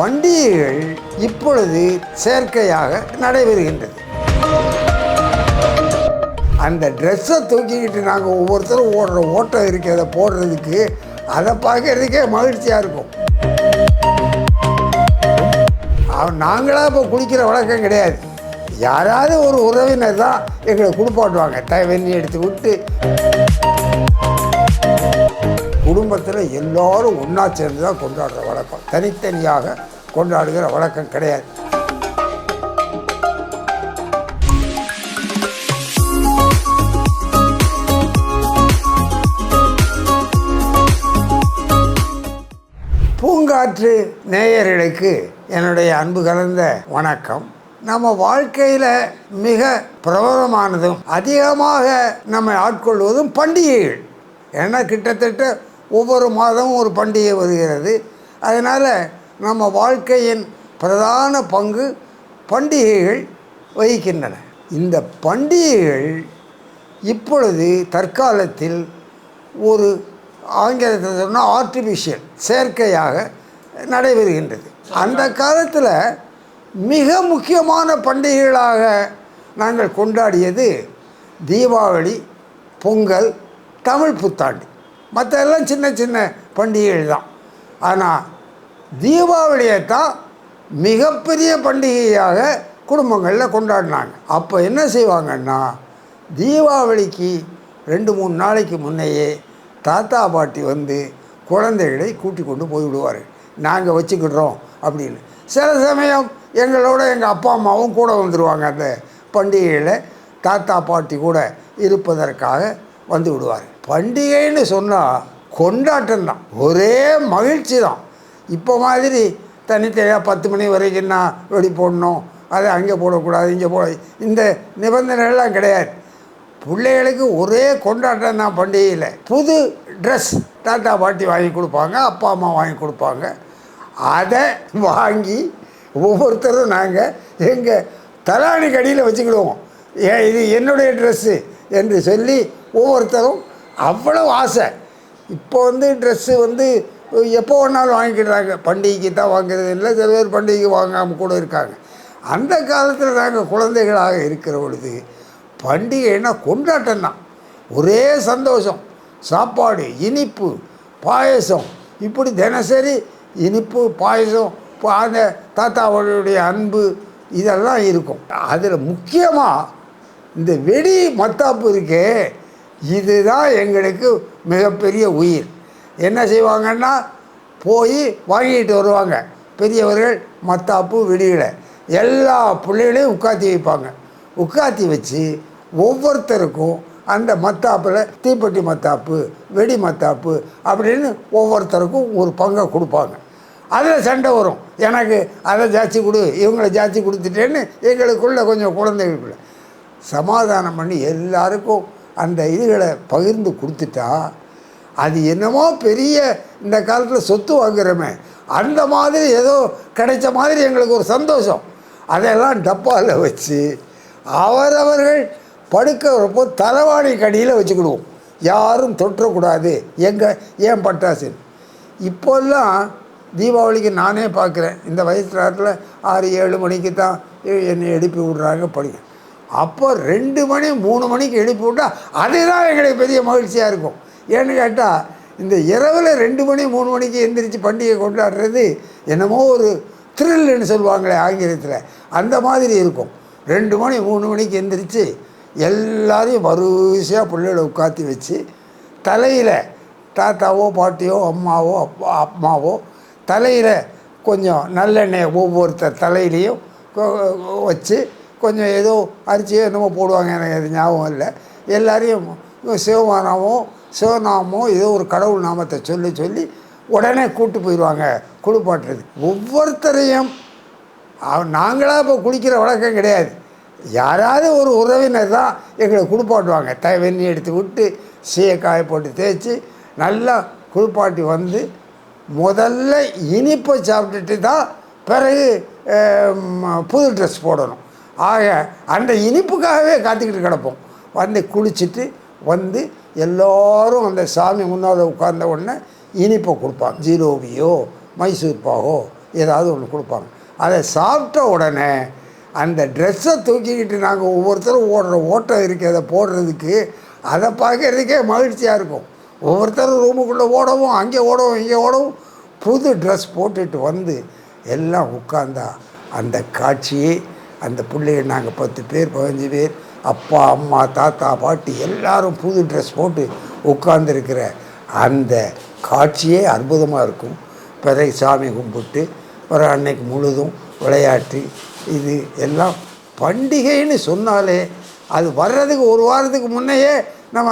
பண்டிகைகள் இப்பொழுது செயற்கையாக நடைபெறுகின்றது. அந்த ட்ரெஸ்ஸை தூக்கிக்கிட்டு நாங்கள் ஒவ்வொருத்தரும் ஓடுற ஓட்டம் இருக்கிறத போடுறதுக்கு அதை பார்க்கறதுக்கே மகிழ்ச்சியாக இருக்கும். நாங்களாக இப்போ குளிக்கிற வழக்கம் கிடையாது. யாராவது ஒரு உறவினர் தான் எங்களை குளிப்பாட்டுவாங்க. தயவெண்ணி எடுத்து விட்டு. பொங்கலை எல்லாரும் ஒன்றா சேர்ந்து தான் கொண்டாடுற வழக்கம். தனித்தனியாக கொண்டாடுகிற வழக்கம் கிடையாது. பூங்காற்று நேயர்களுக்கு என்னுடைய அன்பு கலந்த வணக்கம். நம்ம வாழ்க்கையில் மிக பிரபலமானதும் அதிகமாக நம்மை ஆட்கொள்வதும் பண்டிகைகள். ஏன்னா கிட்டத்தட்ட ஒவ்வொரு மாதமும் ஒரு பண்டிகை வருகிறது. அதனால் நம்ம வாழ்க்கையின் பிரதான பங்கு பண்டிகைகள் வகிக்கின்றன. இந்த பண்டிகைகள் இப்பொழுது தற்காலத்தில் ஒரு ஆங்கிலத்தில் சொன்னால் ஆர்டிஃபிஷியல் செயற்கையாக நடைபெறுகின்றது. அந்த காலத்தில் மிக முக்கியமான பண்டிகைகளாக நாங்கள் கொண்டாடியது தீபாவளி பொங்கல் தமிழ் புத்தாண்டு. மற்ற எல்லாம் சின்ன சின்ன பண்டிகைகள் தான் ஆனால் தீபாவளியை தான் மிகப்பெரிய பண்டிகையாக குடும்பங்களில் கொண்டாடினாங்க. அப்போ என்ன செய்வாங்கன்னா தீபாவளிக்கு ரெண்டு மூணு நாளைக்கு முன்னையே தாத்தா பாட்டி வந்து குழந்தைகளை கூட்டி கொண்டு போய் விடுவார். நாங்கள் வச்சுக்கிடுறோம் அப்படின்னு. சில சமயம் எங்களோட எங்கள் அப்பா அம்மாவும் கூட வந்துடுவாங்க அந்த பண்டிகையில். தாத்தா பாட்டி கூட இருப்பதற்காக வந்து விடுவார். பண்டிகைன்னு சொன்னால் கொண்டாட்டம் தான். ஒரே மகிழ்ச்சி தான். இப்போ மாதிரி தனித்தனியாக பத்து மணி வரைக்கும் நான் வெடி போடணும் அதை அங்கே போடக்கூடாது இங்கே போட இந்த நிபந்தனைகள்லாம் கிடையாது. பிள்ளைகளுக்கு ஒரே கொண்டாட்டம் தான் பண்டிகையில். புது ட்ரெஸ் தாத்தா பாட்டி வாங்கி கொடுப்பாங்க அப்பா அம்மா வாங்கி கொடுப்பாங்க. அதை வாங்கி ஒவ்வொருத்தரும் நாங்கள் எங்கள் தலாணி கடியில் வச்சுக்கிடுவோம். ஏ இது என்னுடைய ட்ரெஸ்ஸு என்று சொல்லி ஒவ்வொருத்தரும் அவ்வளோ ஆசை. இப்போ வந்து ட்ரெஸ்ஸு வந்து எப்போ வேணாலும் வாங்கிக்கிறாங்க. பண்டிகைக்கு தான் வாங்குறது இல்லை சில பேர் பண்டிகைக்கு வாங்காமல் கூட இருக்காங்க. அந்த காலத்தில் நாங்கள் குழந்தைகளாக இருக்கிற பொழுது பண்டிகைன்னா கொண்டாட்டம் தான் ஒரே சந்தோஷம். சாப்பாடு இனிப்பு பாயசம். இப்படி தினசரி இனிப்பு பாயசம் பா- அந்த தாத்தாவுடைய அன்பு இதெல்லாம் இருக்கும். அதில் முக்கியமாக இந்த வெடி மத்தாப்பு இருக்கே இதுதான் எங்களுக்கு மிகப்பெரிய உயிர். என்ன செய்வாங்கன்னா போய் வாங்கிட்டு வருவாங்க. பெரியவர்கள் மத்தாப்பு வெடிகளை எல்லா பிள்ளைகளையும் உட்காத்தி வைப்பாங்க. உட்காத்தி வச்சு ஒவ்வொருத்தருக்கும் அந்த மத்தாப்பில் தீப்பெட்டி மத்தாப்பு வெடி மத்தாப்பு அப்படின்னு ஒவ்வொருத்தருக்கும் ஒரு பங்கை கொடுப்பாங்க. அதில் சண்டை வரும். எனக்கு அதை ஜாச்சி கொடு இவங்களை ஜாச்சி கொடுத்துட்டேன்னு எங்களுக்குள்ளே கொஞ்சம் குழந்தைகளுக்குள்ள சமாதானம் பண்ணி எல்லாருக்கும் அந்த இதுகளை பகிர்ந்து கொடுத்துட்டா அது என்னமோ பெரிய இந்த காலத்தில் சொத்து வாங்குறோமே. அந்த மாதிரி ஏதோ கிடைச்ச மாதிரி எங்களுக்கு ஒரு சந்தோஷம். அதெல்லாம் டப்பாவில் வச்சு அவரவர்கள் படுக்கிறப்போ தலைவாணி கடியில் வச்சுக்கிடுவோம். யாரும் தொற்றக்கூடாது. எங்கள் ஏன் பட்டாசு இப்போல்லாம் தீபாவளிக்கு நானே பார்க்குறேன். இந்த வயசு நேரத்தில் ஆறு ஏழு மணிக்கு தான் என்னை எழுப்பி விட்றாங்க படிக்க அப்போ ரெண்டு மணி மூணு மணிக்கு எழுப்பி விட்டால் அதுதான் எங்களுக்கு பெரிய மகிழ்ச்சியாக இருக்கும். ஏன்னு கேட்டால் இந்த இரவில் ரெண்டு மணி மூணு மணிக்கு எந்திரிச்சு பண்டிகை கொண்டாடுறது என்னமோ ஒரு த்ரில்லுன்னு சொல்லுவாங்களே ஆங்கிலத்தில். அந்த மாதிரி இருக்கும். ரெண்டு மணி மூணு மணிக்கு எந்திரிச்சு எல்லாரையும் வரிசையாக பிள்ளைகளை உட்காத்தி வச்சு தலையில் தாத்தாவோ பாட்டியோ அம்மாவோ அப்பா அம்மாவோ தலையில் கொஞ்சம் நல்லெண்ணெயை ஒவ்வொருத்தர் தலையிலையும் வச்சு கொஞ்சம் ஏதோ அரிசியோ என்னமோ போடுவாங்க. எனக்கு அது ஞாபகம் இல்லை. எல்லாரையும் சிவமானாமோ சிவநாமோ ஏதோ ஒரு கடவுள் நாமத்தை சொல்லி சொல்லி உடனே கூட்டு போயிடுவாங்க. குளிப்பாட்டுறது. ஒவ்வொருத்தரையும் நாங்களாக இப்போ குளிக்கிற வழக்கம் கிடையாது. யாராவது ஒரு உறவினர் தான் எங்களை குளிப்பாட்டுவாங்க. தவண்ணி எடுத்து விட்டு சீயக்காய போட்டு தேய்ச்சி நல்லா குளிப்பாட்டி வந்து முதல்ல இனிப்பை சாப்பிட்டுட்டு தான் பிறகு புது ட்ரெஸ் போடணும். ஆக அந்த இனிப்புக்காகவே காத்துக்கிட்டு கிடப்போம். வந்து குளிச்சுட்டு வந்து எல்லோரும் அந்த சாமி முன்னால் உட்கார்ந்த உடனே இனிப்பை கொடுப்பாங்க. ஜீரோவியோ மைசூர் பாகோ ஏதாவது ஒன்று கொடுப்பாங்க. அதை சாப்பிட்ட உடனே அந்த ட்ரெஸ்ஸை தூக்கிக்கிட்டு நாங்கள் ஒவ்வொருத்தரும் ஓடுற ஓட்டம் இருக்குது அதை போடுறதுக்கு அதை பார்க்கறதுக்கே மகிழ்ச்சியாக இருக்கும். ஒவ்வொருத்தரும் ரூமுக்குள்ளே ஓடவும் அங்கே ஓடவும் இங்கே ஓடவும் புது ட்ரெஸ் போட்டுட்டு வந்து எல்லாம் உட்காந்தா அந்த காட்சியே அந்த பிள்ளைகள் நாங்கள் பத்து பேர் பதினஞ்சு பேர் அப்பா அம்மா தாத்தா பாட்டி எல்லாரும் புது ட்ரெஸ் போட்டு உட்கார்ந்துருக்கிற அந்த காட்சியே அற்புதமாக இருக்கும். பிறை சாமி கும்பிட்டு ஒரு அன்னைக்கு முழுதும் விளையாட்டு இது எல்லாம் பண்டிகைன்னு சொன்னாலே அது வர்றதுக்கு ஒரு வாரத்துக்கு முன்னையே நம்ம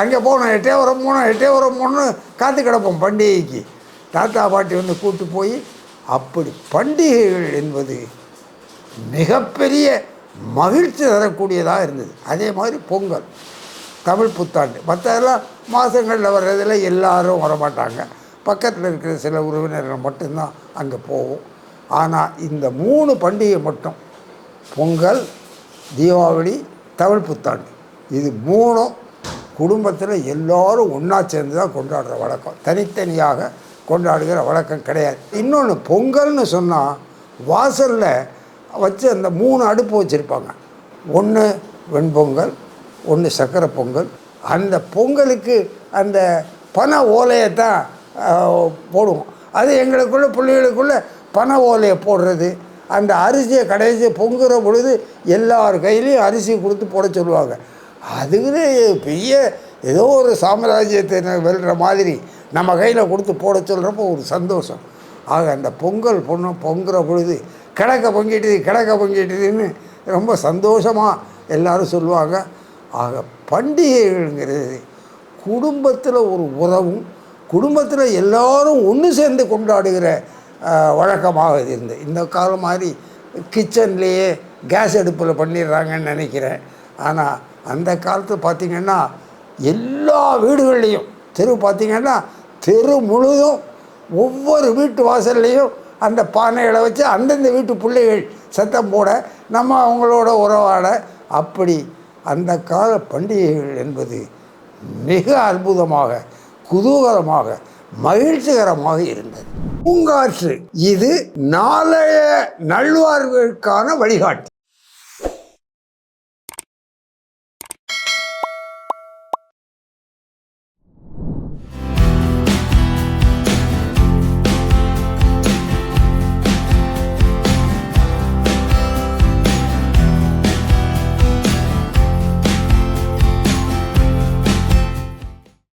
அங்கே போகணும் எட்டே உரம் போகணும் எட்டே உரம் போகணும் காத்து கிடப்போம் பண்டிகைக்கு. தாத்தா பாட்டி வந்து கூட்டு போய் அப்படி பண்டிகைகள் என்பது மிகப்பெரிய மகிழ்ச்சி தரக்கூடியதாக இருந்தது. அதே மாதிரி பொங்கல் தமிழ் புத்தாண்டு. மற்றதெல்லாம் மாதங்களில் வர்றதில் எல்லாரும் வரமாட்டாங்க. பக்கத்தில் இருக்கிற சில உறவினர்கள் மட்டும்தான் அங்கே போவோம். ஆனால் இந்த மூணு பண்டிகை மட்டும் பொங்கல் தீபாவளி தமிழ் புத்தாண்டு இது மூணும் குடும்பத்தில் எல்லோரும் ஒன்றா சேர்ந்து தான் கொண்டாடுற வழக்கம். தனித்தனியாக கொண்டாடுகிற வழக்கம் கிடையாது. இன்னொன்று பொங்கல்னு சொன்னால் வாசலில் வச்சு அந்த மூணு அடுப்பு வச்சுருப்பாங்க. ஒன்று வெண்பொங்கல் ஒன்று சக்கரை பொங்கல். அந்த பொங்கலுக்கு அந்த பண ஓலையை தான் போடுவோம். அது எங்களுக்குள்ளே பிள்ளைகளுக்குள்ளே பண ஓலையை போடுறது. அந்த அரிசியை கடைசியை பொங்குற பொழுது எல்லார் கையிலையும் அரிசி கொடுத்து போட சொல்லுவாங்க. அதுக்குன்னு பெரிய ஏதோ ஒரு சாம்ராஜ்யத்தை வெல்ற மாதிரி நம்ம கையில் கொடுத்து போட சொல்கிறப்போ ஒரு சந்தோஷம். ஆக அந்த பொங்கல் பொண்ணு பொங்குற பொழுது கிழக்க பொங்கிட்டுது கிழக்க பொங்கிட்டுதுன்னு ரொம்ப சந்தோஷமாக எல்லாரும் சொல்லுவாங்க. ஆக பண்டிகைகள்ங்கிறது குடும்பத்தில் ஒரு உறவும் குடும்பத்தில் எல்லோரும் ஒன்று சேர்ந்து கொண்டாடுகிற வழக்கமாக இது இந்த காலம் மாதிரி கிச்சன்லேயே கேஸ் அடுப்பில் பண்ணிடுறாங்கன்னு நினைக்கிறேன். ஆனால் அந்த காலத்து பார்த்திங்கன்னா எல்லா வீடுகள்லேயும் தெரு பார்த்திங்கன்னா தெரு முழுதும் ஒவ்வொரு வீட்டு வாசல்லையும் அந்த பானைகளை வச்சு அந்தந்த வீட்டு பிள்ளைகள் சத்தம் போட நம்ம அவங்களோட உறவாட. அப்படி அந்த கால பண்டிகைகள் என்பது மிக அற்புதமாக குதூகலமாக மகிழ்ச்சிகரமாக இருந்தது. பூங்காற்று இது நாளைய நல்வாழ்வுக்கான வழிகாட்டு.